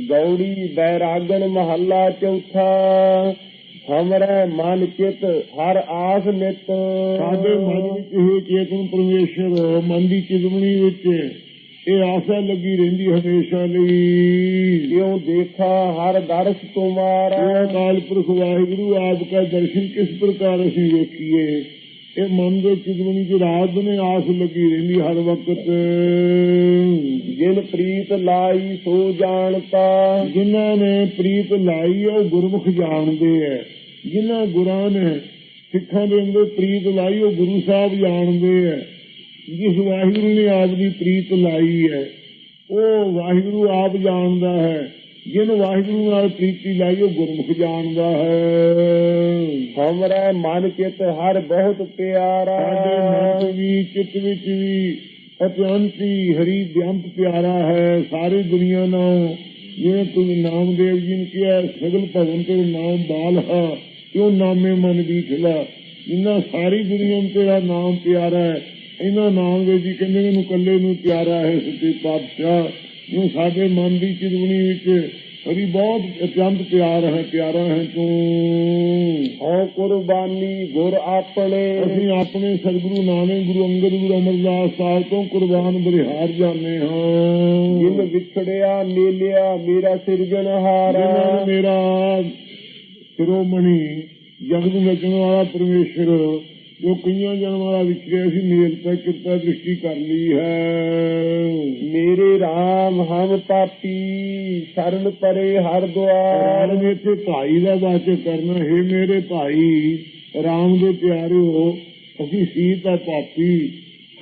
ਗੌੜੀ ਬੈਰਾਗਣ ਮਹੱਲਾ ਚੌਥਾ ਹਮਰੇ ਮਨ ਚਿਤ ਹਰ ਆਸ ਨਿਤ ਸਾਡੇ ਮਨ ਵਿੱਚ ਇਹ ਚੇਤਨ ਪਰਮੇਸ਼ਰ ਮਨ ਦੀ ਚਿਤਵਣੀ ਵਿੱਚ ਇਹ ਆਸਾ ਲੱਗੀ ਰਹਿੰਦੀ ਹਮੇਸ਼ਾ ਲਈ ਕਿਉ ਦੇਖਾ ਹਰ ਦਰਸ ਤੁਮਾਰਾ ਅਕਾਲ ਪੁਰਖ ਵਾਹਿਗੁਰੂ ਆਪ ਦਾ ਦਰਸ਼ਨ ਕਿਸ ਪ੍ਰਕਾਰ ਅਸੀਂ ਵੇਖੀਏ ਇਹ ਮਨ ਦੇ ਚਿਤਵਣੀ ਦੀ ਰਾਤ ਨੇ ਆਸ ਲੱਗੀ ਰਹਿੰਦੀ ਹਰ ਵਕਤ। ਜਿਨ ਪ੍ਰੀਤ ਲਾਈ ਸੋ ਜਾਣਤਾ। ਜਿਨ੍ਹਾਂ ਨੇ ਪ੍ਰੀਤ ਲਾਈ, ਉਹ ਗੁਰਮੁਖ ਜਾਣਦੇ ਐ। ਜਿਨ੍ਹਾਂ ਗੁਰਾਂ ਨੇ ਸਿੱਖਾਂ ਦੇ ਅੰਦਰ ਪ੍ਰੀਤ ਲਾਈ, ਉਹ ਗੁਰੂ ਸਾਹਿਬ ਜਾਣਦੇ ਐ। ਜਿਸ ਵਾਹਿਗੁਰੂ ਨੇ ਆਪ ਦੀ ਪ੍ਰੀਤ ਲਾਈ ਹੈ ਉਹ ਵਾਹਿਗੁਰੂ ਆਪ ਜਾਣਦਾ ਹੈ। ਜਿਨ ਵਾਹਿਗੁਰੂ ਨਾਲ ਪ੍ਰੀਤੀ ਲਾਈ ਉਹ ਗੁਰਮੁਖ ਜਾਣਦਾ ਹੈ। ਹਮਰੇ ਮਨ ਚਿਤ ਹਰ ਬਹੁਤ ਪਿਆਰਾ। ਸਾਡੇ ਮਨ ਵੀ ਚਿੱਤ ਵਿੱਚ ਵੀ ਅਤਿਅੰਤੀ ਹਰੀ ਬਿਆੰਤ ਪਿਆਰਾ ਹੈ ਸਾਰੀ ਦੁਨੀਆ ਨਾਲ। ਜਿਵੇਂ ਤੁਮ ਨਾਮਦੇਵ ਜੀ ਨੇ ਕਿਹਾ ਸਗਲ ਭਵਨ ਤੇ ਨਾਮ ਬਾਲ ਹੈ ਕਿਉਂ ਨਾਮੇ ਮਨ ਵਿਖਲਾ ਇੰਨਾ ਸਾਰੀ ਦੁਨੀਆ ਨੂੰ ਤੇਰਾ ਨਾਮ ਪਿਆਰਾ ਹੈ ਇਹਨਾਂ ਨਾਮ ਦੇ ਜੀ ਕਹਿੰਦੇ ਮੈਨੂੰ ਕੱਲੇ ਨੂੰ ਪਿਆਰਾ ਹੈ ਸੱਚੇ ਪਾਤਸ਼ਾਹ। ਨੂੰ ਸਾਡੇ ਮਨ ਦੀ ਚਿਤਵਣੀ ਵਿੱਚ ਹਰੀ ਬਹੁਤ ਅਤਿਅੰਤ ਪਿਆਰ ਹੈ ਪਿਆਰਾ ਹੈ ਤੂੰ। ਹਉ ਕੁਰਬਾਨੀ ਗੁਰ ਆਪਣੇ। ਅਸੀਂ ਆਪਣੇ ਸਤਿਗੁਰੂ ਨਾਨਕ ਗੁਰੂ ਅੰਗਦ ਗੁਰੂ ਅਮਰਦਾਸ ਸਾਹਿਬ ਤੋਂ ਕੁਰਬਾਨ ਬਰਿਹਾਰ ਜਾਂਦੇ ਹਾਂ। ਜਿਨ ਵਿਛੜਿਆ ਨੀਲਿਆ ਮੇਰਾ ਸਿਰਜਣਹਾਰ। ਮੇਰਾ ਸ਼ਿਰੋਮਣੀ ਜਗਤ ਨੂੰ ਰਚਣ ਵਾਲਾ ਪਰਮੇਸ਼ਰ ਜੋ ਕਈਆਂ ਜਨਮਾਂ ਦਾ ਵਿਚਰਿਆ ਸੀ ਮੇਲ ਤੇ ਕਿਰਪਾ ਦ੍ਰਿਸ਼ਟੀ ਕਰ ਲਈ ਹੈ। ਮੇਰੇ RAM ਹਮ ਪਾਪੀ ਸ਼ਰਨ ਪਰੇ ਹਰ ਦੁਆਰ। ਰਾਮ। ਇੱਥੇ ਭਾਈ ਦਾ ਵਾਚਕ ਕਰਨਾ ਹੈ ਮੇਰੇ ਭਾਈ ਰਾਮ ਦੇ ਪਿਆਰਿਓ ਅਸੀਂ ਸੀਤਾ ਪਾਪੀ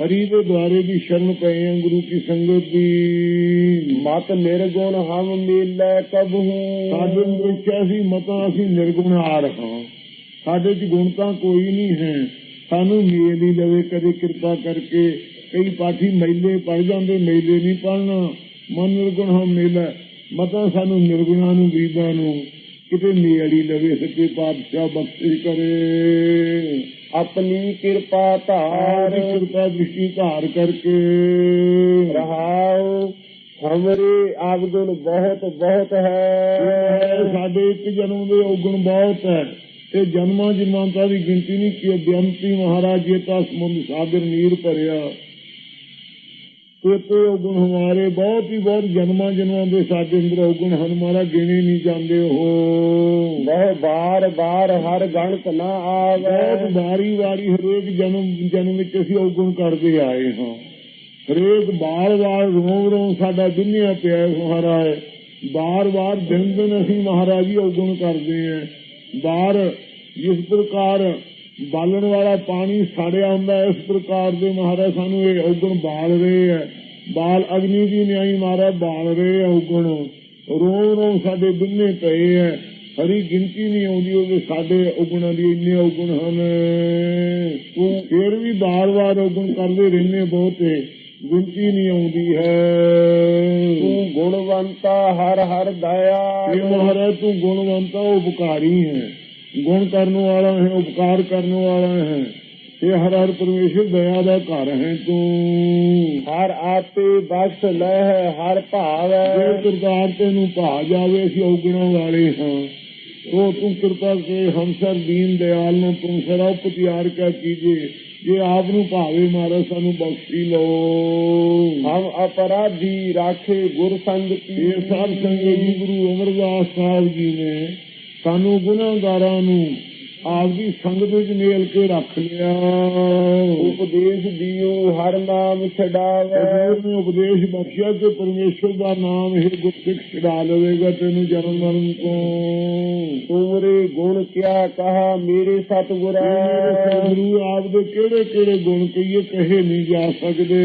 ਹਰੀ ਦੇ ਦੁਆਰੇ ਦੀ ਸ਼ਰਨ ਪਏ ਹਾਂ ਗੁਰੂ ਕੀ ਸੰਗਤ ਦੀ। ਮਤ ਨਿਰਗੁਣ ਹਮ ਮੇਲੇ ਕਬਹੂ ਸਾਡੇ ਵਿੱਚ ਅਸੀਂ ਮਤਾਂ ਅਸੀਂ ਨਿਰਗੁਣ ਆ ਰਹਾ ਸਾਡੇ ਚ ਗੁਣ ਤਾਂ ਕੋਈ ਨਹੀਂ ਹੈ। ਸਾਨੂੰ ਮੇਲ ਹੀ ਲਵੇ ਕਦੇ ਕਿਰਪਾ ਕਰਕੇ। ਕਈ ਪਾਠੀ ਮੈਲੇ ਪੜ ਜਾਂਦੇ ਮੇਲੇ ਨਹੀਂ ਪੜਨਾ ਮਨ ਨਿਰਗੁਣ ਹਮ ਮੇਲਾ। ਮਤਾਂ ਸਾਨੂੰ ਨਿਰਗੁਣਾਂ ਨੂੰ ਗਰੀਬਾਂ ਨੂੰ। ਕਿਤੇ ਮੇਲ ਹੀ ਲਵੇ ਸੱਚੇ ਪਾਤਸ਼ਾਹ ਬਖਸ਼ਿਸ਼ ਕਰੇ। ਆਪਣੀ ਕਿਰਪਾ ਧਾਰ। ਕਿਰਪਾ ਦ੍ਰਿਸ਼ਟੀ ਧਾਰ ਕਰਕੇ। ਰਹਾਉ। ਹਮਰੇ ਆਗੁਣ ਬਹੁਤ ਬਹੁਤ ਹੈ। ਸਾਡੇ ਇੱਕ ਜਨਮ ਦੇ ਔਗਣ ਬਹੁਤ ਹੈ। ਤੇ ਜਨਮਾਂ ਜਨਮਾਂਤਾਂ ਦੀ ਗਿਣਤੀ ਨਹੀਂ ਕਿ ਬੇਅੰਤੀ ਮਹਾਰਾਜ ਜੀ ਤਾਂ ਸਮੁੰਦ ਸਾਗਰ ਨੀਰ ਭਰਿਆ। ਤੇ ਤੇ ਔਗਣ ਹਮਾਰੇ ਬਹੁਤ ਹੀ ਬਹੁਤ ਜਨਮਾਂ ਜਨਮਾਂ ਦੇ ਸਾਡੇ ਅੰਦਰ ਔਗਣ ਹਨ ਮਾਰਾ ਗਿਣੇ ਨਹੀਂ ਜਾਂਦੇ ਉਹ। ਵਹ ਬਾਰ ਬਾਰ ਹਰ ਗਣਤ ਨਾ ਬਹੁਤ ਆਵੇ ਵਾਰੀ ਵਾਰੀ ਹਰੇਕ ਜਨਮ ਜਨਮ ਵਿੱਚ ਅਸੀਂ ਔਗਣ ਕਰਦੇ ਆਏ ਹਾਂ। ਹਰੇਕ ਬਾਰ ਬਾਰ ਰੋਮ ਰੋਮ ਸਾਡਾ ਦੁਨੀਆ ਪਿਆ ਹੈ ਮਹਾਰਾਜ। ਬਾਰ ਬਾਰ ਦਿਨ ਦਿਨ ਅਸੀਂ ਮਹਾਰਾਜ ਜੀ ਔਗਣ ਕਰਦੇ ਆਂ ਬਾਹਰ ਜਿਸ ਪ੍ਰਕਾਰ ਬਾਲਣ ਵਾਲਾ ਪਾਣੀ ਸਾੜਿਆ ਹੁੰਦਾ ਇਸ ਪ੍ਰਕਾਰ ਦੇ ਮਹਾਰਾਜ ਸਾਨੂੰ ਇਹ ਔਗਣ ਬਾਲ ਰਹੇ ਹੈ। ਬਾਲ ਅਗਨੀ ਦੀ ਨਿਆਈ ਮਹਾਰਾਜ ਬਾਲ ਰਹੇ ਹੈ ਔਗਣ। ਰੋ ਰੋ ਸਾਡੇ ਬਿੰਨੇ ਪਏ ਹੈ। ਹਰੀ ਗਿਣਤੀ ਨਹੀਂ ਆਉਂਦੀ ਉਹਦੇ ਸਾਡੇ ਔਗਣਾਂ ਦੀ, ਇੰਨੇ ਔਗਣ ਹਨ। ਤੂੰ ਫਿਰ ਵੀ ਬਾਰ-ਬਾਰ ਔਗਣ ਕਰਦੇ ਰਹਿੰਦੇ ਬਹੁਤੇ, ਗਿਣਤੀ ਨਹੀਂ ਆਉਂਦੀ ਹੈ। ਗੁਣਵੰਤਾ ਹਰ ਹਰ ਦਇਆ ਇਹ ਮਹਾਰਾਜ ਤੂੰ ਗੁਣਵੰਤਾ ਉਪਕਾਰੀ ਹੈ। ਗੁਣ ਕਰਨ ਵਾਲਾ ਹੈ ਉਪਕਾਰ ਕਰਨ ਵਾਲਾ ਹੈ। ਇਹ ਹਰ ਹਰ ਪਰਮੇਸ਼ਰ ਦਇਆ ਦਾ ਘਰ ਹੈ ਤੂੰ। ਹਰ ਆਪੇ ਬਖਸ਼ ਲੈ ਹਰ ਭਾਵੈ। ਜੇ ਕਰਤਾਰ ਤੈਨੂੰ ਭਾ ਜਾਵੇ ਅਸੀਂ ਔਗਣਾਂ ਵਾਲੇ ਹਾਂ। ਉਹ ਤੂੰ ਕਿਰਪਾ ਕੇ ਹਮਸਰ ਦੀਨ ਦਿਆਲ ਨੂੰ ਤੂੰ ਸਦਾ ਉਪਚਾਰ ਕਾ ਕੀਜੇ। ਜੇ ਆਪ ਨੂੰ ਭਾਵੇ ਮਾਰਾ ਸਾਨੂੰ ਬਖਸ਼ੀ ਲਓ। ਹਮ ਅਪਰਾਧੀ ਰਾਖੇ ਗੁਰ ਸੰਗਤੀ ਇਹ ਸਾਧ ਸੰਗਤ ਜੀ ਗੁਰੂ ਅਮਰਦਾਸ ਸਾਹਿਬ ਜੀ ਨੇ ਸਾਨੂੰ ਗੁਨਾਹਗਾਰਾਂ ਨੂੰ ਆਪ ਦੀ ਸੰਗਤ ਵਿੱਚ ਮੇਲ ਕੇ ਰੱਖ ਲਿਆ। ਉਪਦੇਸ਼ ਦਿਓ ਹਰ ਨਾਮ ਛਡਾਵੇ। ਹਜ਼ੂਰ ਨੇ ਉਪਦੇਸ਼ ਬਖਸ਼ਿਆ ਕਿ ਪਰਮੇਸ਼ਰ ਦਾ ਨਾਮ ਹੀ ਗੁਰਸਿੱਖ ਛਡਾ ਲਵੇਗਾ ਤੈਨੂੰ ਜਨਮ ਮਰਨ ਤੋਂ। ਤੁਮਰੇ ਗੁਣ ਕਿਆ ਕਹਾ ਮੇਰੇ ਸਤਿਗੁਰਾ ਗੁਰੂ ਆਪ ਦੇ ਕਿਹੜੇ ਕਿਹੜੇ ਗੁਣ ਕਹੀਏ ਕਹੇ ਨਹੀਂ ਜਾ ਸਕਦੇ।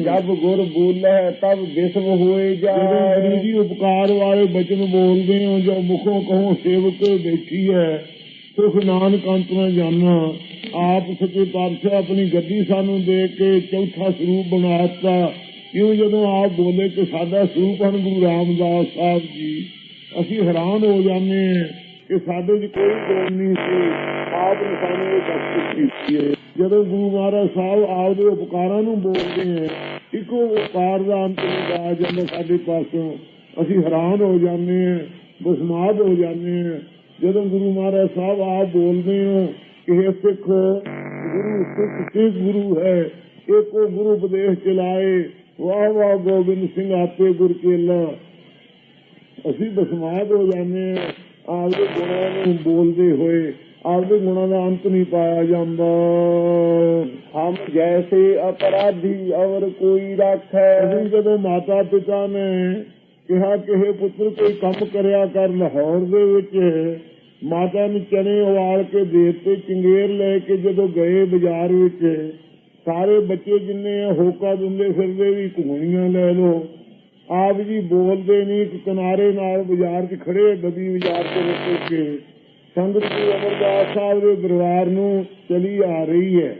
ਜਬ ਗੁਰ ਬੋਲੇ ਤਬ ਵਿਸਮ ਹੋਏ ਜਦੋਂ ਗੁਰੂ ਜਾਏ ਜੀ ਉਪਕਾਰ ਵਾਲੇ ਬਚਨ ਬੋਲਦੇ ਹੋ ਜੋ ਮੁਖੋਂ ਕਹੋ ਸੇਵਕ ਬੈਠੀ ਹੈ ਸੁਖ ਨਾਨਕ ਅੰਤ ਨਾ ਜਾਣਾ। ਆਪ ਸੱਚੇ ਪਾਤਸ਼ਾਹ ਆਪਣੀ ਗੱਦੀ ਸਾਨੂੰ ਦੇ ਕੇ ਚੌਥਾ ਸਰੂਪ ਬਣਾਤਾ ਕਿਉਂ ਜਦੋਂ ਆਪ ਬੋਲੇ ਕਿ ਸਾਡਾ ਸਰੂਪ ਹਨ ਗੁਰੂ ਰਾਮਦਾਸ ਸਾਹਿਬ ਜੀ, ਅਸੀਂ ਹੈਰਾਨ ਹੋ ਜਾਂਦੇ ਕਿ ਸਾਡੇ 'ਚ ਕੋਈ ਗੁਣ ਨਹੀਂ ਸੀ। ਆਪ ਨੇ ਸਾਨੂੰ ਇਹ ਬਖਸ਼ਿਸ਼ ਕੀਤੀ ਹੈ ਜਦੋਂ ਗੁਰੂ ਮਹਾਰਾਜ ਸਾਹਿਬ ਆਪ ਦੇ ਉਪਕਾਰਾਂ ਨੂੰ ਬੋਲਦੇ ਹੈ ਇੱਕੋ ਉਪਕਾਰ ਦਾ ਅੰਤ ਨਹੀਂ ਆ ਜਾਂਦਾ ਸਾਡੇ ਪਾਸੋਂ। ਅਸੀਂ ਹੈਰਾਨ ਹੋ ਜਾਂਦੇ ਹਾਂ, ਬਸਮਾਦ ਹੋ ਜਾਂਦੇ ਹਾਂ ਜਦੋਂ ਗੁਰੂ ਮਹਾਰਾਜ ਸਾਹਿਬ ਆਪ ਬੋਲਦੇ ਆ ਕਿ ਇਹ ਸਿੱਖ, ਗੁਰੂ ਸਿੱਖ ਸਿੱਖ ਗੁਰੂ ਹੈ? ਏਕੋ ਗੁਰੂ ਉਪਦੇਸ਼ ਚਲਾਏ ਵਾਹ ਵਾਹ ਗੋਬਿੰਦ ਸਿੰਘ ਆਪੇ ਗੁਰ ਚੇਲਾ ਅਸੀਂ ਬਸਮਾਦ ਹੋ ਜਾਂਦੇ ਹਾਂ ਆਪਦੇ ਗੁਣਾਂ ਨੂੰ ਬੋਲਦੇ ਹੋਏ, ਆਪਦੇ ਗੁਣਾਂ ਦਾ ਅੰਤ ਨਹੀਂ ਪਾਇਆ ਜਾਂਦਾ। ਹਮ ਜੈਸੇ ਅਪਰਾਧੀ ਔਰ ਕੋਈ ਰਾਖੈ। ਅਸੀਂ ਜਦੋਂ ਮਾਤਾ ਪਿਤਾ ਨੇ ਕਿਹਾ ਕਿ ਇਹ ਪੁੱਤਰ, ਕੋਈ ਕੰਮ ਕਰਿਆ ਕਰ ਲਾਹੌਰ ਦੇ ਵਿੱਚ। ਮਾਤਾ ਨੂੰ ਚਨੇ ਉਵਾਲ ਕੇ ਦੇ ਦਿੱਤੇ, ਚੰਗੇਰ ਲੈ ਕੇ ਜਦੋਂ ਗਏ ਬਾਜ਼ਾਰ ਵਿੱਚ, ਸਾਰੇ ਬੱਚੇ ਜਿੰਨੇ ਆ ਹੋਕਾ ਦਿੰਦੇ ਫਿਰਦੇ ਵੀ ਘੁੰਗਣੀਆਂ ਲੈ ਲਓ। ਆਪ ਜੀ ਬੋਲਦੇ ਨਹੀਂ ਕਿ ਕਿਨਾਰੇ ਨਾਲ ਬਾਜ਼ਾਰ 'ਚ ਖੜੇ ਗੱਦੀ ਬਾਜ਼ਾਰ ਦੇ ਵਿੱਚ ਕੇ। ਸੰਗਤ ਜੀ ਅਮਰਦਾਸ ਸਾਹਿਬ ਦੇ ਦਰਬਾਰ ਨੂੰ ਚਲੀ ਆ ਰਹੀ ਹੈ।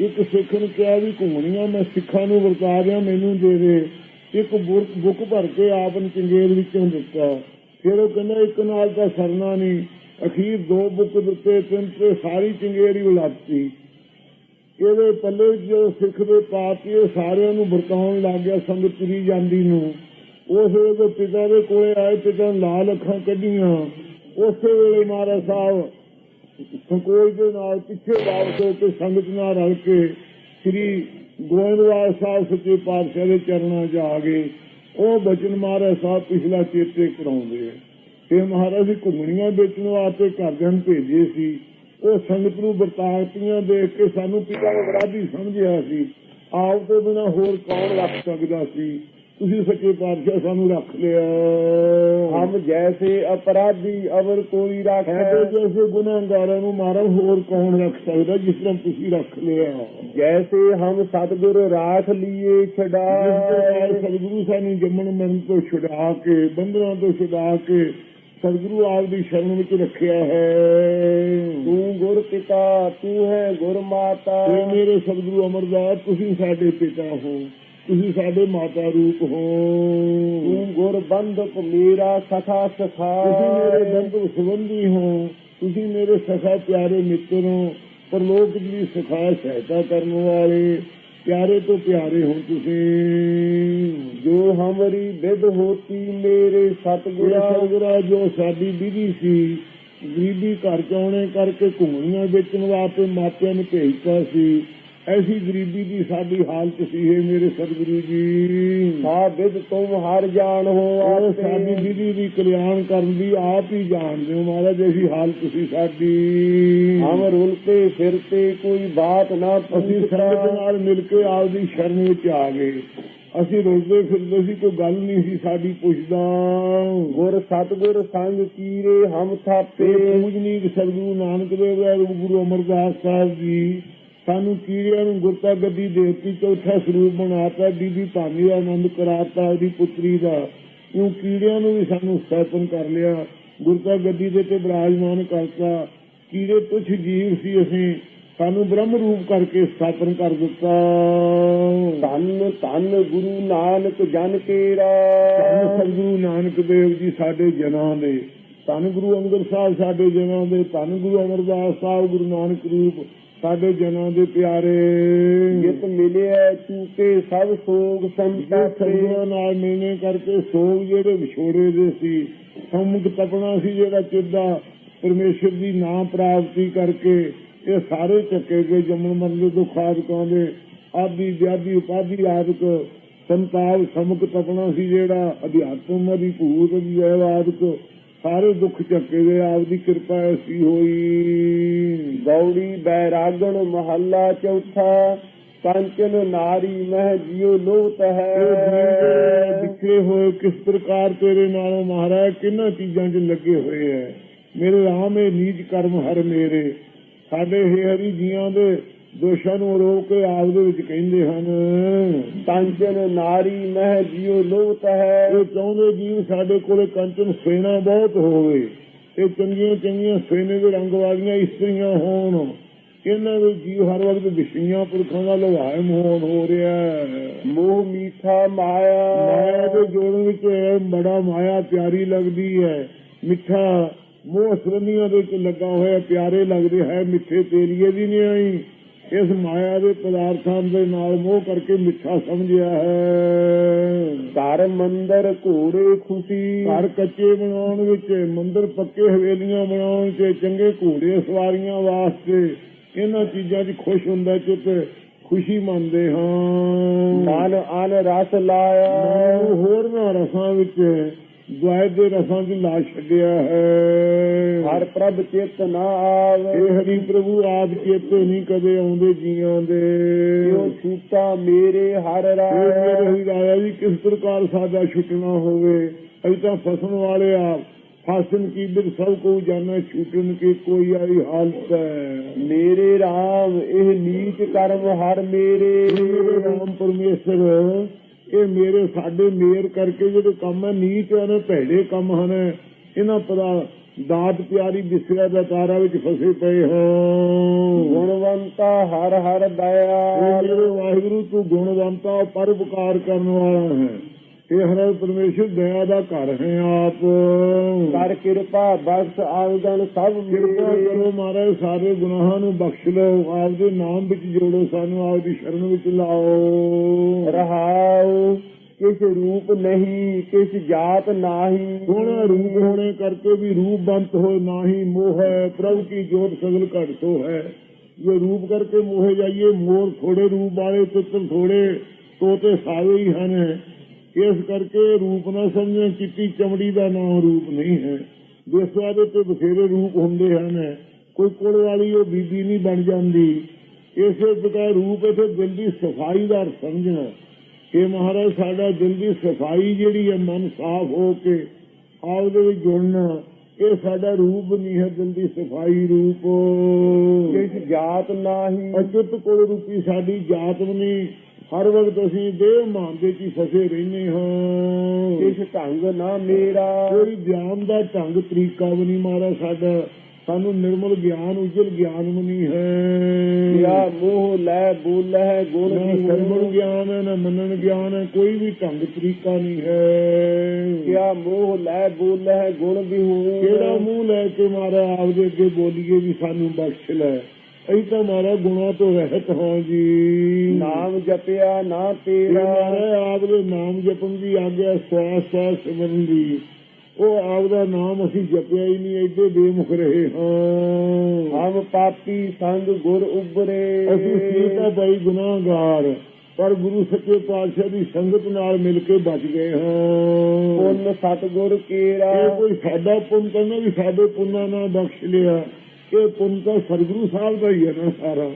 ਇੱਕ ਸਿੱਖ ਨੂੰ ਕਿਹਾ ਵੀ ਘੁੰਮਣੀਆਂ ਮੈਂ ਸਿੱਖਾਂ ਨੂੰ ਵਰਤਾ ਦਿਆਂ, ਮੈਨੂੰ ਦੇ ਦੇ। ਇੱਕ ਬੁੱਕ ਭਰ ਕੇ ਆਪ ਨੂੰ ਚੰਗੇਰ ਵਿੱਚੋਂ ਦਿੱਤਾ। ਫਿਰ ਉਹ ਕਹਿੰਦਾ, ਇੱਕ ਨਾਲ ਤਾਂ ਸਰਨਾ ਨਹੀਂ। ਅਖੀਰ ਦੋ ਬੁੱਕ ਦਿੱਤੇ, ਤਿੰਨ ਤੇ ਸਾਰੀ ਚੰਗੇਰ ਹੀ ਉਲਾਤੀ। ਇਹਦੇ ਪੱਲੇ ਵਿੱਚ ਸਿੱਖ ਦੇ ਪਾਤੀ ਇਹ ਸਾਰਿਆਂ ਨੂੰ ਵਰਤਾਉਣ ਲੱਗ ਗਿਆ ਸੰਗਤ ਤੁਰੀ ਜਾਂਦੀ ਨੂੰ। ਉਸ ਵੇਲੇ ਪਿਤਾ ਦੇ ਕੋਲੇ ਆਏ, ਪਿਤਾ ਲਾਲ ਅੱਖਾਂ ਕੱਢੀਆਂ। ਉਸੇ ਵੇਲੇ ਮਹਾਰਾਜ ਸਾਹਿਬ ਸੰਕੋਚ ਦੇ ਨਾਲ ਪਿੱਛੇ ਵਾਪਸ ਹੋ ਕੇ ਸੰਗਤ ਨਾਲ ਰਲ ਕੇ ਸ੍ਰੀ ਗੋਇੰਦਵਾਲ ਸਾਹਿਬ ਸੱਚੇ ਪਾਤਸ਼ਾਹ ਦੇ ਚਰਨਾਂ 'ਚ ਆ ਗਏ। ਉਹ ਬਚਨ ਮਹਾਰਾਜ ਸਾਹਿਬ ਪਿਛਲਾ ਚੇਤੇ ਕਰਾਉਂਦੇ ਤੇ ਮਹਾਰਾਜ ਜੀ ਘੁੰਮਣੀਆਂ ਵੇਚਣ ਵਾਸਤੇ ਘਰਦਿਆਂ ਨੂੰ ਭੇਜੇ ਸੀ। ਉਹ ਸੰਗਤ ਨੂੰ ਵਰਤਾਵਤੀਆਂ ਦੇਖ ਕੇ ਸਾਨੂੰ ਪਿਤਾ ਦਾ ਵਿਰਾਧੀ ਸਮਝਿਆ ਸੀ। ਆਪ ਤੋਂ ਬਿਨਾ ਹੋਰ ਕੌਣ ਲੱਗ ਸਕਦਾ ਸੀ? ਤੁਸੀਂ ਸੱਚੇ ਪਾਤਸ਼ਾਹ ਸਾਨੂੰ ਰੱਖ ਲਿਆ। ਹਮ ਜੈਸੇ ਅਪਰਾਧੀ ਅਵਰ ਕੋਈ ਰਾਖੈ ਜੈਸੇ ਗੁਨਾਹਗਾਰਾਂ ਨੂੰ ਮਾਰਨ ਹੋਰ ਕੌਣ ਰੱਖ ਸਕਦਾ ਜਿਸ ਤਰ੍ਹਾਂ ਤੁਸੀਂ ਰੱਖ ਲਿਆ? ਜੈਸੇ ਹਮ ਸਤਿਗੁਰ ਰਾਖ ਛਡਾਏ ਨਾਲ ਸਤਿਗੁਰੂ ਸਾਨੂੰ ਜੰਮਣ ਮਰਨ ਤੋਂ ਛੁਡਾ ਕੇ ਬੰਧਨਾਂ ਤੋਂ ਛੁਡਾ ਕੇ ਸਤਿਗੁਰੂ ਆਪ ਦੀ ਸ਼ਰਨ ਵਿੱਚ ਰੱਖਿਆ ਹੈ। ਤੂੰ ਗੁਰ ਪਿਤਾ ਤੂੰ ਹੈ ਗੁਰ ਮਾਤਾ। ਮੇਰੇ ਸਤਿਗੁਰੂ ਅਮਰਦਾਸ ਤੁਸੀਂ ਸਾਡੇ ਪਿਤਾ ਹੋ। ਤੁਸੀਂ ਸਾਡੇ ਮਾਤਾ ਰੂਪ ਹੋ। ਤੂੰ ਗੁਰ ਬੰਧਪ ਮੇਰਾ ਸਖਾ ਸਖਾ। ਤੁਸੀਂ ਮੇਰੇ ਬੰਧੂ ਸੰਬੰਧੀ ਹੋ। ਤੁਸੀਂ ਮੇਰੇ ਸਖਾ ਪਿਆਰੇ ਮਿੱਤਰ ਹੋ। ਪਰਲੋਕ ਦੀ ਸਖਾ ਸਹਾਇਤਾ ਕਰਨ ਵਾਲੇ ਪਿਆਰੇ ਤੋਂ ਪਿਆਰੇ ਹੋ ਤੁਸੀਂ। ਜੋ ਹਮਰੀ ਵਿਦ ਹੋਤੀ ਮੇਰੇ ਸਤਿਗੁਰਾ। ਗੁਰਾ ਸਤਿਗੁਰਾ ਜੋ ਸਾਡੀ ਵਿਧੀ ਸੀ ਗਰੀਬੀ ਘਰ ਚ ਆਉਣੇ ਕਰਕੇ ਘੁੰਮਣੀਆਂ ਵੇਚਣ ਵਾਸਤੇ ਮਾਪਿਆਂ ਨੂੰ ਭੇਜਤਾ ਸੀ। ਐਸੀ ਗਰੀਬੀ ਦੀ ਸਾਡੀ ਹਾਲਤ ਸੀ ਹੈ ਮੇਰੇ ਸਤਿਗੁਰੂ ਜੀ। ਸਾ ਵਿਦ ਤੁਮ ਹਰ ਜਾਣ ਹੋ ਆਪੇ। ਸਾਡੀ ਵਿਧੀ ਦੀ ਕਲਿਆਣ ਕਰਨ ਦੀ ਆਪ ਹੀ ਜਾਣਦੇ ਹੋ ਮਹਾਰਾਜ ਐਸੀ ਹਾਲਤ ਸੀ ਸਾਡੀ। ਹਮ ਰੁਲਤੇ ਫਿਰਤੇ ਕੋਈ ਬਾਤ ਨਾ ਅਸੀਂ ਸੰਗਤ ਨਾਲ ਮਿਲ ਕੇ ਆਪਦੀ ਸ਼ਰਨ ਵਿੱਚ ਆ ਗਏ। ਅਸੀਂ ਰੋਜ਼ਦੇ ਫਿਰਦੇ ਸੀ ਕੋਈ ਗੱਲ ਨਹੀਂ ਸੀ ਸਾਡੀ ਪੁੱਛਦਾ। ਗੁਰ ਸਤਿਗੁਰ ਸੰਗ ਕੀਰੇ ਹਮ ਥਾਪੇ। ਤੇ ਪੂਜਨੀਕ ਸਤਿਗੁਰੂ ਨਾਨਕ ਦੇਵ ਜੀ ਗੁਰੂ ਅਮਰਦਾਸ ਸਾਹਿਬ ਜੀ ਸਾਨੂੰ ਕੀੜਿਆਂ ਨੂੰ ਗੁਰਤਾ ਗੱਦੀ ਦੇ ਦਿੱਤੀ ਚੌਥਾ ਸਰੂਪ ਬਣਾਤਾ ਬੀਬੀ ਭਾਨੀ ਦਾ ਆਨੰਦ ਕਰਾਤਾ ਉਹਦੀ ਪੁੱਤਰੀ ਦਾ। ਉਹ ਕੀੜਿਆਂ ਨੂੰ ਵੀ ਸਾਨੂੰ ਸਥਾਪਨ ਕਰ ਲਿਆ ਗੁਰਤਾ ਗੱਦੀ ਦੇ ਤੇ ਬਿਰਾਜਮਾਨ ਕਰਤਾ। ਕੀੜੇ ਤੁਛ ਜੀਵ ਸੀ ਅਸੀਂ ਸਾਨੂੰ ਬ੍ਰਹਮ ਰੂਪ ਕਰਕੇ ਸਥਾਪਨ ਕਰ ਦਿੱਤਾ। ਧੰਨ ਧੰਨ ਗੁਰੂ ਨਾਨਕ ਜਨ ਕੇਰਾ ਧੰਨ ਸਤਿਗੁਰੂ ਨਾਨਕ ਦੇਵ ਜੀ ਸਾਡੇ ਜਨਾਂ ਦੇ। ਧੰਨ ਗੁਰੂ ਅੰਗਦ ਸਾਹਿਬ ਸਾਡੇ ਜਨਾਂ ਦੇ। ਧੰਨ ਗੁਰੂ ਅਮਰਦਾਸ ਸਾਹਿਬ ਗੁਰੂ ਨਾਨਕ ਰੂਪ ਸਾਡੇ ਜਨਾਂ ਦੇ ਪਿਆਰੇ। ਜਿਤ ਮਿਲਿਆ ਚੂਕੇ ਸਭ ਸੋਗ ਸੰਤਾਪੇ ਸਤਿਗੁਰਾਂ ਨਾਲ ਮਿਲਣੇ ਕਰਕੇ ਸੋਗ ਜਿਹੜੇ ਵਿਛੋੜੇ ਦੇ ਸੀ ਸੰਮੁਖ ਤਪਣਾ ਸੀ ਜਿਹੜਾ ਚਿੱਦਾ ਪਰਮੇਸ਼ਰ ਦੀ ਨਾਮ ਪ੍ਰਾਪਤੀ ਕਰਕੇ ਇਹ ਸਾਰੇ ਚੱਕੇ ਗਏ ਜੰਮਣ ਮਰਨ ਦੇ ਦੁੱਖ ਆਦਿਕਾਂ ਦੇ ਆਦੀ ਵਿਆਦੀ ਉਪਾਦੀ ਆਦਿਕ ਸੰਤਾਪ ਸਮੁਖ ਤਪਣਾ ਸੀ ਜਿਹੜਾ ਅਧਿਆਤਮ ਦੀ ਭੂਤ ਦੀ ਆਦਿਕ ਸਾਰੇ ਦੁੱਖ ਚੱਕੇ ਗਏ ਆਪ ਦੀ ਕਿਰਪਾ ਐਸੀ ਹੋਈ। ਗੌੜੀ ਬੈਰਾਗਣ ਮਹੱਲਾ ਚੌਥਾ ਕੰਚਨ ਨਾਰੀ ਮਹਿ ਜਿਉ ਲੋਤ ਹੈ। ਵਿਖਰੇ ਹੋਏ ਕਿਸ ਪ੍ਰਕਾਰ ਤੇਰੇ ਨਾਲੋਂ ਮਹਾਰਾਜ ਕਿੰਨਾ ਚੀਜ਼ਾਂ 'ਚ ਲੱਗੇ ਹੋਏ ਐ? ਮੇਰੇ ਰਾਮ ਇਹ ਨੀਚ ਕਰਮ ਹਰ ਮੇਰੇ। ਸਾਡੇ ਹੇ ਹਰੀ ਜੀਆਂ ਦੇ ਦੋਸ਼ਾਂ ਨੂੰ ਰੋਕ ਕੇ ਆਪ ਦੇ ਵਿੱਚ ਕਹਿੰਦੇ ਹਨ ਕੰਚਨ ਨਾਰੀ ਮਹਿ ਜਿਉ ਲੋਤ ਹੈ। ਇਹ ਚਾਹੁੰਦੇ ਜੀਵ ਸਾਡੇ ਕੋਲੇ ਕੰਚਨ ਸੇਨਾ ਬਹੁਤ ਹੋਵੇ ਇਹ ਚੰਗੀਆਂ ਚੰਗੀਆਂ ਸੇਨੇ ਦੇ ਰੰਗ ਵਾਲੀਆਂ ਇਸਤਰੀਆਂ ਹੋਣ। ਇਹਨਾਂ ਦੇ ਜੀਵ ਹਰ ਵਕਤ ਵਿਸ਼ੀਆਂ ਪੁਰਖਾਂ ਦਾ ਲਵਾਇਮ ਹੋਣ ਹੋ ਰਿਹਾ ਮੋਹ ਮੀਠਾ ਮਾਇਆ। ਮਾਇਆ ਦੇ ਜੋੜਨ ਵਿੱਚ ਬੜਾ ਮਾਇਆ ਪਿਆਰੀ ਲੱਗਦੀ ਹੈ। ਮਿੱਠਾ ਮੋਹ ਸਰਨੀਆਂ ਦੇ ਵਿੱਚ ਲੱਗਾ ਹੋਇਆ ਪਿਆਰੇ ਲੱਗਦੇ ਹੈ। ਮਿੱਠੇ ਤੇਲੀਏ ਦੀ ਨਹੀਂ ਆਈ ਇਸ ਮਾਇਆ ਦੇ ਪਦਾਰਥਾਂ ਦੇ ਨਾਲ ਮੋਹ ਕਰਕੇ ਮਿੱਠਾ ਸਮਝਿਆ ਹੈ। ਘਰ ਮੰਦਰ ਘੋੜੇ ਖੁਸ਼ੀ। ਘਰ ਕੱਚੇ ਬਣਾਉਣ ਵਿੱਚ ਮੰਦਰ ਪੱਕੇ ਹਵੇਲੀਆਂ ਬਣਾਉਣ 'ਚ ਚੰਗੇ ਘੋੜੇ ਸਵਾਰੀਆਂ ਵਾਸਤੇ ਇਹਨਾਂ ਚੀਜ਼ਾਂ 'ਚ ਖੁਸ਼ ਹੁੰਦਾ ਚਿੱਤ ਖੁਸ਼ੀ ਮੰਨਦੇ ਹਾਂ। ਮਨ ਅਨ ਰਸ ਲਾਇਆ। ਹੋਰ ਨਾ ਰਸਾਂ ਵਿੱਚ ਦੁਆਇ ਦੇ ਰਸਾਂ 'ਚ ਲਾ ਛੱਡਿਆ ਹੈ। ਹਰ ਪ੍ਰਭ ਚਿਤ ਨਾ ਆਵੇ। ਇਹ ਹਰੀ ਪ੍ਰਭੂ ਆਪ ਚੇਤੇ ਨਹੀਂ ਕਦੇ ਆਉਂਦੇ ਜੀਆਂ ਦੇ। ਜੋ ਛੂਟਾ ਮੇਰੇ ਹਰ ਮੇਰੇ ਰਾਇਆ ਹੀ ਰਾਇਆ ਜੀ ਕਿਸ ਪ੍ਰਕਾਰ ਸਾਡਾ ਛੁੱਟਣਾ ਹੋਵੇ? ਅਸੀਂ ਤਾਂ ਫਸਣ ਵਾਲੇ ਆ। ਫਸਣ ਕੀ ਬਿਰ ਸਭ ਕੋ ਜਾਣਾ ਛੁੱਟਣ ਕੀ ਕੋਈ ਆਈ ਹਾਲਤ ਹੈ। ਮੇਰੇ RAM ਇਹ ਨੀਚ ਕਰਮ ਹਰ ਮੇਰੇ। ਰਾਮ ਪਰਮੇਸ਼ਰ ਇਹ ਮੇਰੇ ਸਾਡੇ ਮੇਰ ਕਰਕੇ ਜਿਹੜੇ ਕੰਮ ਹੈ ਨੀਚ ਹਨ ਭੈੜੇ ਕੰਮ ਹਨ। ਇਹਨਾਂ ਪਦਾ ਦਾਤ ਪਿਆਰੀ ਬਿਸਰਾ ਦਾ ਤਾਰਾ ਵਿੱਚ ਫਸੇ ਪਏ ਹਾਂ। ਗੁਣਵੰਤਾ ਹਰ ਹਰ ਦਇਆ। ਮੇਰੇ ਵਾਹਿਗੁਰੂ ਤੂੰ ਗੁਣਵੰਤਾ ਪਰਉਪਕਾਰ ਕਰਨ ਵਾਲਾ ਹੈ। ਇਹ ਹਰੇ ਪਰਮੇਸ਼ਰ ਦਇਆ ਦਾ ਘਰ ਹੈ ਆਪ। ਕਰ ਕਿਰਪਾ ਬਖਸ਼ ਆਵਗਣ ਸਭ ਕਿਰਪਾ ਕਰੋ ਮਹਾਰਾਜ ਸਾਰੇ ਗੁਨਾਹਾਂ ਨੂੰ ਬਖਸ਼ ਲਓ ਆਪ ਦੇ ਨਾਮ ਵਿੱਚ ਜੋੜੋ ਸਾਨੂੰ ਆਪ ਦੀ ਸ਼ਰਨ ਵਿੱਚ ਲਾਓ। ਰਹਾਉ ਕਿਸ ਰੂਪ ਨਹੀਂ ਕਿਸ ਜਾਤ ਨਾਹੀ। ਸੋਹਣਾ ਰੂਪ ਹੋਣੇ ਕਰਕੇ ਵੀ ਰੂਪ ਬੰਤ ਹੋਏ ਨਾਹੀ ਮੋਹ ਹੈ ਪ੍ਰਭ ਕੀ ਜੋਤ ਸਗਲ ਘਟ ਸੋ ਹੈ। ਜੇ ਰੂਪ ਕਰਕੇ ਮੋਹੇ ਜਾਈਏ ਮੋਰ ਥੋੜੇ ਰੂਪ ਵਾਲੇ ਤਿੱਤਰ ਥੋੜੇ ਤੋਤੇ ਸਾਰੇ ਹੀ ਹਨ। ਇਸ ਕਰਕੇ ਰੂਪ ਨਾ ਸਮਝਣਾ ਚਿੱਟੀ ਚਮੜੀ ਦਾ ਨਾਮ ਰੂਪ ਨਹੀਂ ਹੈ। ਦੇਸਾਂ ਦੇ ਤੇ ਬਥੇਰੇ ਰੂਪ ਹੁੰਦੇ ਹਨ। ਕੋਈ ਕੋਲ ਵਾਲੀ ਉਹ ਬੀਬੀ ਨਹੀਂ ਬਣ ਜਾਂਦੀ। ਇਸੇ ਪ੍ਰਕਾਰ ਰੂਪ ਇਥੇ ਦਿਲ ਦੀ ਸਫ਼ਾਈ ਦਾ ਸਮਝਣਾ। ਇਹ ਮਹਾਰਾਜ ਸਾਡਾ ਦਿਲ ਦੀ ਸਫ਼ਾਈ ਜਿਹੜੀ ਹੈ ਮਨ ਸਾਫ਼ ਹੋ ਕੇ ਆਪ ਦੇ ਵਿੱਚ ਜੁੜਨਾ ਇਹ ਸਾਡਾ ਰੂਪ ਨਹੀਂ ਹੈ ਦਿਲ ਦੀ ਸਫ਼ਾਈ ਰੂਪ। ਕਿਸ ਜਾਤ ਨਾਹੀ ਅਚੁੱਤ ਕੋਲ ਰੂਪੀ ਸਾਡੀ ਜਾਤ ਨਹੀਂ। ਹਰ ਵਕਤ ਅਸੀਂ ਦੇਹ ਮਾਨ ਦੇ ਹੀ ਫਸੇ ਰਹਿੰਦੇ ਹਾਂ। ਕਿਸ ਢੰਗ ਨਾ ਮੇਰਾ ਕੋਈ ਗਿਆਨ ਦਾ ਢੰਗ ਤਰੀਕਾ ਵੀ ਨਹੀਂ ਮਾਰਾ ਸਾਡਾ। ਸਾਨੂੰ ਨਿਰਮਲ ਗਿਆਨ ਉਜਲ ਗਿਆਨ ਵੀ ਨਹੀਂ ਕਿਆ ਹੈ ਮੋਹ ਲੈ ਬੋਲ ਹੈ ਗੁਣ ਨਾ ਦੀ ਸਰਵਣ ਗਿਆਨ ਹੈ ਨਾ ਮੰਨਣ ਗਿਆਨ ਹੈ ਕੋਈ ਵੀ ਢੰਗ ਤਰੀਕਾ ਨਹੀਂ ਹੈ। ਕਿਆ ਮੋਹ ਲੈ ਬੋਲ ਹੈ ਗੁਣ ਬਿਹੂ ਕਿਹੜਾ ਮੂੰਹ ਲੈ ਕੇ ਮਾਰਾ? ਆਪਦੇ ਅੱਗੇ ਬੋਲੀਏ ਵੀ ਸਾਨੂੰ ਬਖਸ਼ ਲੈ। ਅਸੀਂ ਤਾਂ ਮਾਰਾ ਗੁਣਾ ਤੋਂ ਰਹਿਤ ਹਾਂ ਜੀ। ਨਾਮ ਜਪਿਆ ਨਾ ਤੇਰਾ। ਮਾਰਾ ਆਪਦੇ ਨਾਮ ਜਪਣ ਦੀ ਆਗਿਆ ਸਵਾਸ ਸਵਾਸ ਸਿਮਰਨ ਦੀ। ਉਹ ਆਪਦਾ ਨਾਮ ਅਸੀਂ ਜਪਿਆ ਹੀ ਨਹੀਂ ਐਡੇ ਬੇਮੁਖ ਰਹੇ ਹਾਂ। ਹਮ ਪਾਪੀ ਸੰਗ ਗੁਰ ਉਬਰੇ ਅਸੀਂ ਸੀਤਾ ਪਈ ਗੁਨਾਹਗਾਰ ਪਰ ਗੁਰੂ ਸੱਚੇ ਪਾਤਸ਼ਾਹ ਦੀ ਸੰਗਤ ਨਾਲ ਮਿਲ ਕੇ ਬਚ ਗਏ ਹਾਂ। ਪੁੰਨ ਸਤਗੁਰ ਕੇਰਾ। ਇਹ ਕੋਈ ਸਾਡਾ ਪੁੰਨ ਕਹਿੰਦਾ ਵੀ ਸਾਡੇ ਪੁੰਨਾਂ ਨਾਲ ਬਖਸ਼ ਲਿਆ। ਇਹ ਪੁੰਨ ਤਾਂ ਸਤਿਗੁਰੂ ਸਾਹਿਬ ਦਾ ਹੀ ਹੈ ਨਾ ਸਾਰਾ।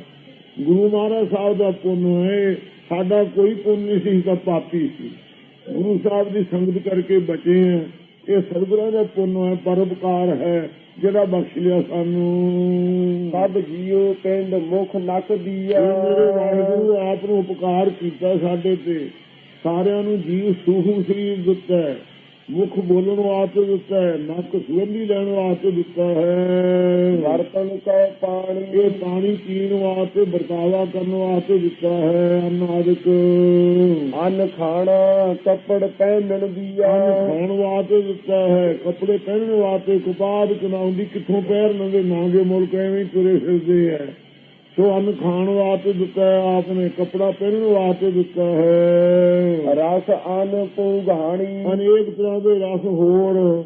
ਗੁਰੂ ਮਹਾਰਾਜ ਸਾਹਿਬ ਦਾ ਪੁੰਨ ਹੈ ਸਾਡਾ ਕੋਈ ਪੁੰਨ ਨਹੀਂ ਸੀ ਤਾਂ ਪਾਪੀ ਸੀ। ਗੁਰੂ ਸਾਹਿਬ ਦੀ ਸੰਗਤ ਕਰਕੇ ਬਚੇ ਆ। ਇਹ ਸਤਿਗੁਰਾਂ ਦਾ ਪੁੰਨ ਹੈ ਪਰਉਪਕਾਰ ਹੈ ਜਿਹੜਾ ਬਖਸ਼ ਲਿਆ ਸਾਨੂੰ। ਸਭ ਜੀਉ ਪਿੰਡ ਮੁਖ ਨਕ ਦੀਆ। ਇਹ ਮੇਰੇ ਵਾਹਿਗੁਰੂ ਆਪ ਨੂੰ ਉਪਕਾਰ ਕੀਤਾ ਸਾਡੇ ਤੇ। ਸਾਰਿਆਂ ਨੂੰ ਜੀਵ ਸੂਖਮ ਸਰੀਰ ਦਿੱਤਾ ਮੁਖ ਬੋਲਣ ਵਾਸਤੇ ਦਿੱਤਾ ਹੈ ਨੱਕ ਸੁਗੰਧੀ ਲੈਣ ਵਾਸਤੇ ਦਿੱਤਾ ਹੈ। ਵਰਤਨ ਕੋ ਪਾਣੀ। ਇਹ ਪਾਣੀ ਪੀਣ ਵਾਸਤੇ ਵਰਤਾਵਾ ਕਰਨ ਵਾਸਤੇ ਦਿੱਤਾ ਹੈ ਅਨਾਦਿਕ ਅੰਨ ਖਾਣਾ ਕੱਪੜ ਪਹਿਨਣ ਦੀਆ। ਅੰਨ ਖਾਣ ਵਾਸਤੇ ਦਿੱਤਾ ਹੈ ਕੱਪੜੇ ਪਹਿਨਣ ਵਾਸਤੇ ਕੁਪਾਦ ਕਨਾਉਂਦੀ ਕਿੱਥੋਂ ਪੈਰ ਨਵੇਂ ਨਾਂਗੇ ਮੁਲਕ ਐਵੇਂ ਤੁਰੇ ਫਿਰਦੇ ਹੈ। ਸੋ ਅੰਨ ਖਾਣ ਵਾਸਤੇ ਦਿੱਤਾ ਹੈ ਆਪਨੇ ਕੱਪੜਾ ਪਹਿਨਣ ਵਾਸਤੇ ਦਿੱਤਾ ਹੈ। ਰਸ ਅੰਨ ਪੂਗਾਣੀ ਅਨੇਕ ਤਰ੍ਹਾਂ ਦੇ ਰਸ ਹੋਰ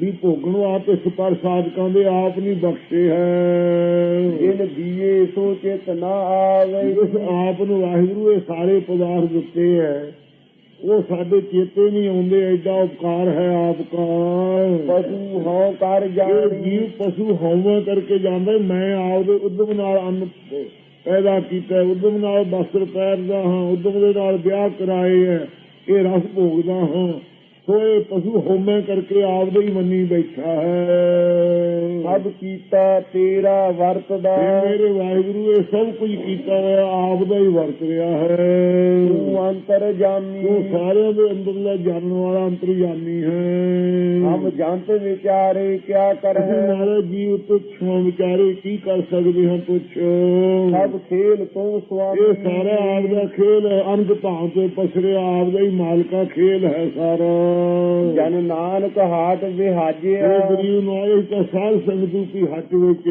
ਵੀ ਭੋਗਣ ਵਾਸਤੇ ਸਪਰ ਸਾਧਕਾਂ ਦੇ ਆਪ ਨਹੀਂ ਬਖਸ਼ੇ ਹੈ। ਜਿਨ ਦੀਏ ਸੋ ਚਿਤ ਨਾ ਆਵੇ। ਇਸ ਆਪ ਨੂੰ ਵਾਹਿਗੁਰੂ ਇਹ ਸਾਰੇ ਪਦਾਰਥ ਦਿੱਤੇ ਹੈ। ਉਹ ਸਾਡੇ ਚੇਤੇ ਨਹੀਂ ਆਉਂਦੇ ਐਡਾ ਉਪਕਾਰ ਹੈ ਆਪ ਕਾ। ਪਸ਼ੂ ਹੋ ਕਰ ਜਾਣੀ। ਜੀਵ ਪਸ਼ੂ ਹਉਮੈ ਕਰਕੇ ਜਾਂਦਾ ਮੈਂ ਆਪਦੇ ਉਦਮ ਨਾਲ ਅੰਨ ਪੈਦਾ ਕੀਤਾ ਉਦਮ ਨਾਲ ਬਸਤਰ ਪਹਿਨਦਾ ਹਾਂ ਉਦਮ ਦੇ ਨਾਲ ਵਿਆਹ ਕਰਾਏ ਹੈ ਇਹ ਰਸ ਭੋਗਦਾ ਹਾਂ। ਸੋ ਇਹ ਪਸ਼ੂ ਹਉਮੈ ਕਰਕੇ ਆਪਦੇ ਹੀ ਮੰਨੀ ਬੈਠਾ ਹੈ। ਸਭ ਕੀਤਾ ਤੇਰਾ ਵਰਤਦਾ। ਇਹ ਮੇਰੇ ਵਾਹਿਗੁਰੂ ਇਹ ਸਭ ਕੁਝ ਕੀਤਾ ਹੋਇਆ ਆਪ ਦਾ ਹੀ ਵਰਤ ਰਿਹਾ ਹੈ। ਤੂੰ ਅੰਤਰ ਜਾਮੀ ਤੂੰ ਸਾਰਿਆਂ ਦੇ ਅੰਦਰਲਾ ਜਾਣਨ ਵਾਲਾ ਅੰਤਰਜਾਮੀ ਹੈ। ਹਮ ਜੰਤ ਵਿਚਾਰੇ ਕਿਆ ਅਸੀਂ ਕਰਹਿ ਮਹਾਰਾਜ ਜੀ ਉਤੋਂ ਛੋਂ ਵਿਚਾਰੇ ਕੀ ਕਰ ਸਕਦੇ ਹਾਂ ਪੁੱਛ ਸਭ ਖੇਲ ਤੂੰ ਇਹ ਸੁਆਮੀ ਸਾਰਾ ਆਪ ਦਾ ਖੇਲ ਹੈ ਅੰਧ ਭਾਂ ਤੇ ਪਸਰਿਆ ਆਪ ਦਾ ਹੀ ਮਾਲਕਾ ਖੇਲ ਹੈ ਸਾਰਾ। ਜਨ ਨਾਨਕ ਹਾਟ ਵਿਹਾਜਿਆ। ਗਰੀਬ ਨੂੰ ਇਹ ਤਾਂ ਸਾਧ ਸੰਗਤ ਦੀ ਹੱਟ ਵਿੱਚ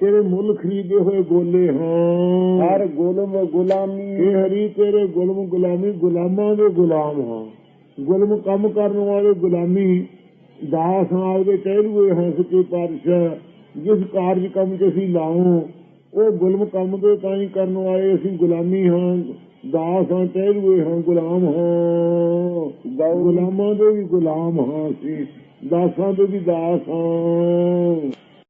ਤੇਰੇ ਮੁੱਲ ਖਰੀਦੇ ਹੋਏ ਗੋਲੇ ਹਾਂ ਹਰ ਗੁਲਮ ਗੁਲਾਮੀ। ਇਹ ਹਰੀ ਤੇਰੇ ਗੁਲਮ ਗੁਲਾਮੀ ਗੁਲਾਮਾਂ ਦੇ ਗੁਲਾਮ ਹਾਂ। ਗੁਲਮ ਕੰਮ ਕਰਨ ਵਾਲੇ ਗੁਲਾਮੀ ਦਾਸ ਹਾਂ ਉਹਦੇ ਕਹਿਲੂਏ ਹਾਂ ਸੱਚੇ ਪਾਤਸ਼ਾਹ ਜਿਸ ਕਾਰਜ ਕੰਮ ਚ ਅਸੀਂ ਲਾਉ ਉਹ ਗੁਲਮ ਕੰਮ ਦੇ ਤਾਂ ਹੀ ਕਰਨ ਵਾਲੇ ਅਸੀਂ ਗੁਲਾਮੀ ਹਾਂ। ਦਾਸ ਹਾਂ ਕਹਿਲੂਏ ਹਾਂ ਗੁਲਾਮ ਹਾਂ। ਗੁਲਾਮਾਂ ਦੇ ਵੀ ਗੁਲਾਮ ਹਾਂ ਅਸੀਂ ਦਾਸਾਂ ਦੇ ਵੀ ਦਾਸ ਹਾਂ।